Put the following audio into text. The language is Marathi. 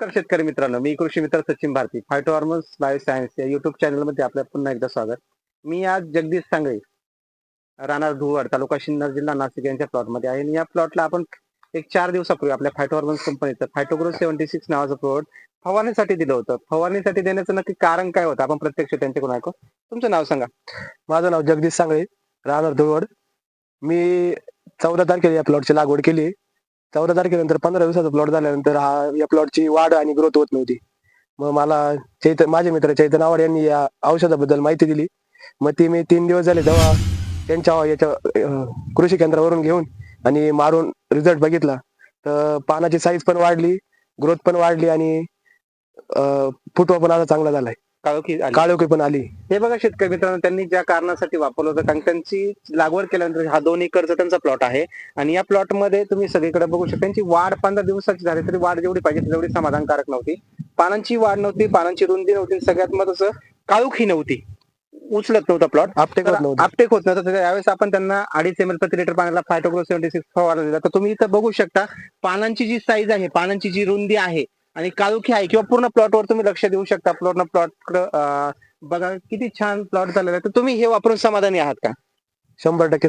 नमस्कार शेतकरी मित्रांनो मी कृषी मित्र Sachin Bharati phyto hormones bioscience या युट्यूब चॅनलमध्ये आपल्या पुन्हा एकदा स्वागत. मी आज जगदीश सांगळे राणार धुवड तालुका सिन्नर जिल्हा नाशिक यांच्या प्लॉटमध्ये आहे. आणि या प्लॉटला आपण एक चार दिवसापूर्वी आपल्या फायटो हॉर्मोन्स कंपनीचं फायटोग्रो सेव्हन्टी सिक्स नावाचं प्रोडक्ट फवारणीसाठी दिलं होतं. फवारणीसाठी देण्याचं नक्की कारण काय होतं? आपण प्रत्यक्ष त्यांच्याकडून ऐकू. तुमचं नाव सांगा. माझं नाव जगदीश सांगळे राहणार धुवड मी चौदा तारखेला या प्लॉटची लागवड केली चौदा तारखेनंतर पंधरा दिवसाचा प्लॉट झाल्यानंतर हा या प्लॉटची वाढ आणि ग्रोथ होत नव्हती. मग मला चैत माझे मित्र चैतन आवाड यांनी या औषधाबद्दल माहिती दिली. मग ती मी तीन दिवस झाले तेव्हा त्यांच्या याच्या अं, कृषी केंद्रावरून घेऊन आणि मारून रिझल्ट बघितला. तर पानाची साईज पण वाढली ग्रोथ पण वाढली आणि अं, फुटवा पण आता चांगला झालाय. काळोखी आली. काळोखी पण आली. हे बघा शेतकरी मित्रांनो त्यांनी ज्या कारणासाठी वापरलं होतं कारण त्यांची लागवड केल्यानंतर हा दोन एकरचा त्यांचा प्लॉट आहे. आणि या प्लॉटमध्ये तुम्ही सगळीकडे बघू शकता त्यांची वाढ पंधरा दिवसाची झाली तरी वाढ जेवढी पाहिजे तेवढी समाधानकारक नव्हती. पानांची वाढ नव्हती पानांची रुंदी नव्हती आणि सगळ्यात महत्वाचं काळुखी नव्हती. उचलत नव्हता प्लॉट आपटेक होत नव्हती. आपटेक होत नव्हतं. तर यावेळेस आपण त्यांना अडीच एम एल प्रति लिटर पाण्याला फायटोग्रो सेव्हन्टी सिक्स फवारला दिला तर तुम्ही इथं बघू शकता पानांची जी साईज आहे पानांची जी रुंदी आहे आणि काळुखी आहे किंवा पूर्ण प्लॉटवर तुम्ही लक्ष देऊ शकता. पूर्ण प्लॉट बघा किती छान प्लॉट झालेला आहे. तर तुम्ही हे वापरून समाधानी आहात का? शंभर टक्के